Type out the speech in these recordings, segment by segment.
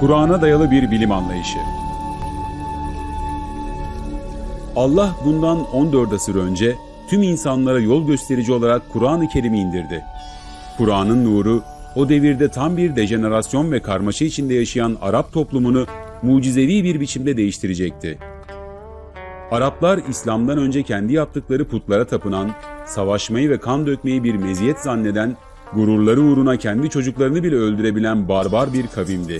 Kur'an'a dayalı bir bilim anlayışı. Allah bundan 14 asır önce tüm insanlara yol gösterici olarak Kur'an-ı Kerim'i indirdi. Kur'an'ın nuru o devirde tam bir dejenerasyon ve karmaşa içinde yaşayan Arap toplumunu mucizevi bir biçimde değiştirecekti. Araplar İslam'dan önce kendi yaptıkları putlara tapınan, savaşmayı ve kan dökmeyi bir meziyet zanneden, gururları uğruna kendi çocuklarını bile öldürebilen barbar bir kavimdi.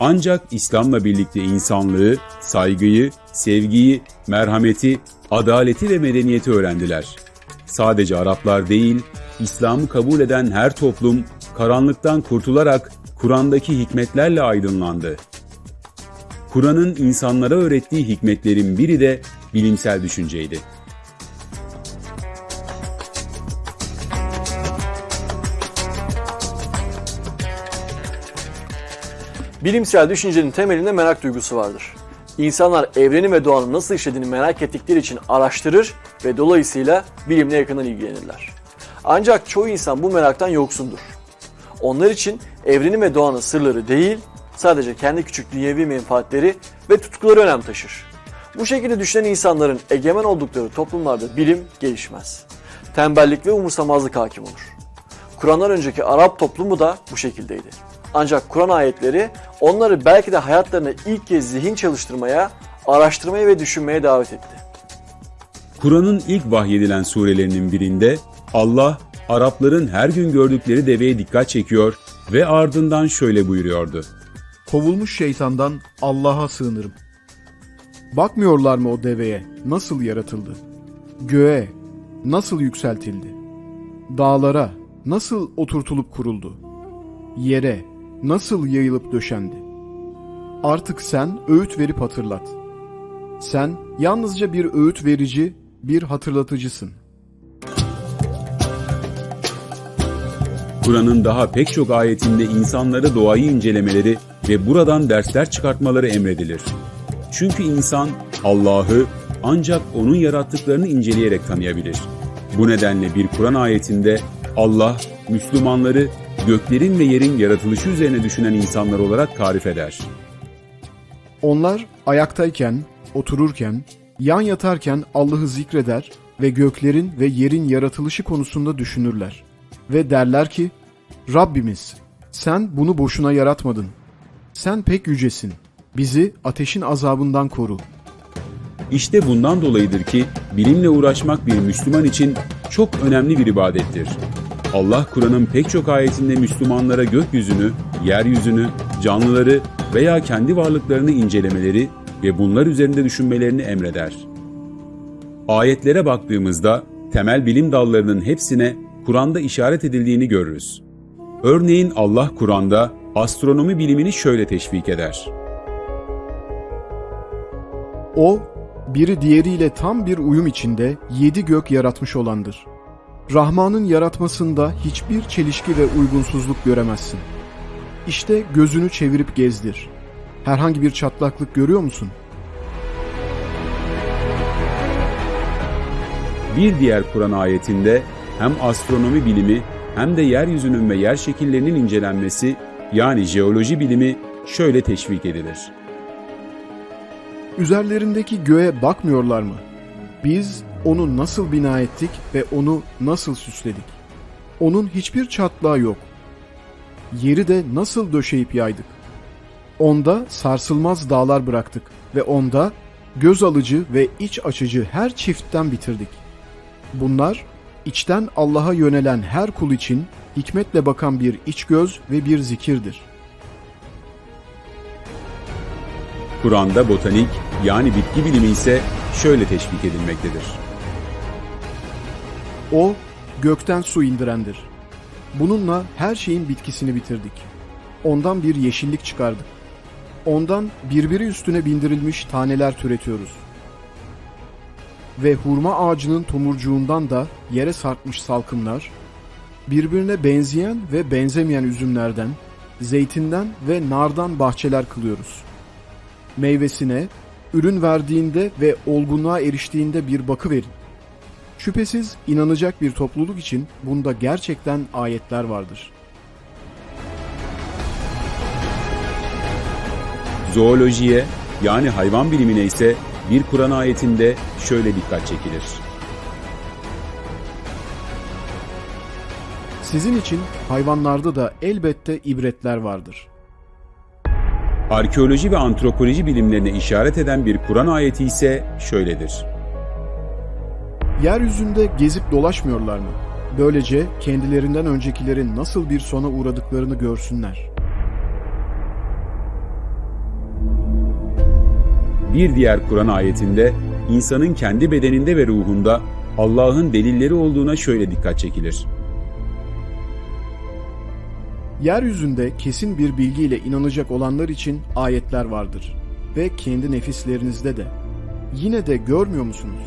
Ancak İslam'la birlikte insanlığı, saygıyı, sevgiyi, merhameti, adaleti ve medeniyeti öğrendiler. Sadece Araplar değil, İslam'ı kabul eden her toplum karanlıktan kurtularak Kur'an'daki hikmetlerle aydınlandı. Kur'an'ın insanlara öğrettiği hikmetlerin biri de bilimsel düşünceydi. Bilimsel düşüncenin temelinde merak duygusu vardır. İnsanlar evrenin ve doğanın nasıl işlediğini merak ettikleri için araştırır ve dolayısıyla bilimle yakından ilgilenirler. Ancak çoğu insan bu meraktan yoksundur. Onlar için evrenin ve doğanın sırları değil, sadece kendi küçük dünyevi menfaatleri ve tutkuları önem taşır. Bu şekilde düşünen insanların egemen oldukları toplumlarda bilim gelişmez. Tembellik ve umursamazlık hakim olur. Kur'an'dan önceki Arap toplumu da bu şekildeydi. Ancak Kur'an ayetleri onları belki de hayatlarına ilk kez zihin çalıştırmaya, araştırmaya ve düşünmeye davet etti. Kur'an'ın ilk vahyedilen surelerinin birinde Allah Arapların her gün gördükleri deveye dikkat çekiyor ve ardından şöyle buyuruyordu. Kovulmuş şeytandan Allah'a sığınırım. Bakmıyorlar mı o deveye nasıl yaratıldı? Göğe nasıl yükseltildi? Dağlara nasıl oturtulup kuruldu? Yere nasıl yayılıp döşendi? Artık sen öğüt verip hatırlat. Sen yalnızca bir öğüt verici, bir hatırlatıcısın. Kur'an'ın daha pek çok ayetinde insanlara doğayı incelemeleri ve buradan dersler çıkartmaları emredilir. Çünkü insan Allah'ı ancak onun yarattıklarını inceleyerek tanıyabilir. Bu nedenle bir Kur'an ayetinde Allah Müslümanları göklerin ve yerin yaratılışı üzerine düşünen insanlar olarak tarif eder. Onlar ayaktayken, otururken, yan yatarken Allah'ı zikreder ve göklerin ve yerin yaratılışı konusunda düşünürler. Ve derler ki, Rabbimiz sen bunu boşuna yaratmadın. Sen pek yücesin. Bizi ateşin azabından koru. İşte bundan dolayıdır ki bilimle uğraşmak bir Müslüman için çok önemli bir ibadettir. Allah Kur'an'ın pek çok ayetinde Müslümanlara gökyüzünü, yeryüzünü, canlıları veya kendi varlıklarını incelemeleri ve bunlar üzerinde düşünmelerini emreder. Ayetlere baktığımızda temel bilim dallarının hepsine Kur'an'da işaret edildiğini görürüz. Örneğin Allah Kur'an'da astronomi bilimini şöyle teşvik eder. O, biri diğeriyle tam bir uyum içinde yedi gök yaratmış olandır. Rahman'ın yaratmasında hiçbir çelişki ve uygunsuzluk göremezsin. İşte gözünü çevirip gezdir. Herhangi bir çatlaklık görüyor musun? Bir diğer Kur'an ayetinde hem astronomi bilimi hem de yeryüzünün ve yer şekillerinin incelenmesi yani jeoloji bilimi şöyle teşvik edilir. Üzerlerindeki göğe bakmıyorlar mı? Biz onu nasıl bina ettik ve onu nasıl süsledik? Onun hiçbir çatlağı yok. Yeri de nasıl döşeyip yaydık? Onda sarsılmaz dağlar bıraktık ve onda göz alıcı ve iç açıcı her çiftten bitirdik. Bunlar içten Allah'a yönelen her kul için hikmetle bakan bir iç göz ve bir zikirdir. Kur'an'da botanik yani bitki bilimi ise şöyle teşvik edilmektedir. O gökten su indirendir. Bununla her şeyin bitkisini bitirdik. Ondan bir yeşillik çıkardık. Ondan birbiri üstüne bindirilmiş taneler türetiyoruz. Ve hurma ağacının tomurcuğundan da yere sarkmış salkımlar, birbirine benzeyen ve benzemeyen üzümlerden, zeytinden ve nardan bahçeler kılıyoruz. Meyvesine, ürün verdiğinde ve olgunluğa eriştiğinde bir bakı verin. Şüphesiz inanacak bir topluluk için bunda gerçekten ayetler vardır. Zoolojiye yani hayvan bilimine ise bir Kur'an ayetinde şöyle dikkat çekilir. Sizin için hayvanlarda da elbette ibretler vardır. Arkeoloji ve antropoloji bilimlerine işaret eden bir Kur'an ayeti ise şöyledir. Yeryüzünde gezip dolaşmıyorlar mı? Böylece kendilerinden öncekilerin nasıl bir sona uğradıklarını görsünler. Bir diğer Kur'an ayetinde insanın kendi bedeninde ve ruhunda Allah'ın delilleri olduğuna şöyle dikkat çekilir. Yeryüzünde kesin bir bilgiyle inanacak olanlar için ayetler vardır ve kendi nefislerinizde de. Yine de görmüyor musunuz?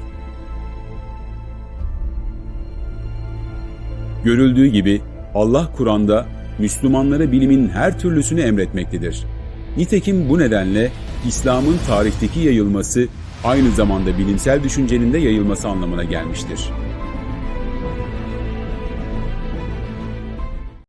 Görüldüğü gibi Allah Kur'an'da Müslümanlara bilimin her türlüsünü emretmektedir. Nitekim bu nedenle İslam'ın tarihteki yayılması aynı zamanda bilimsel düşüncenin de yayılması anlamına gelmiştir.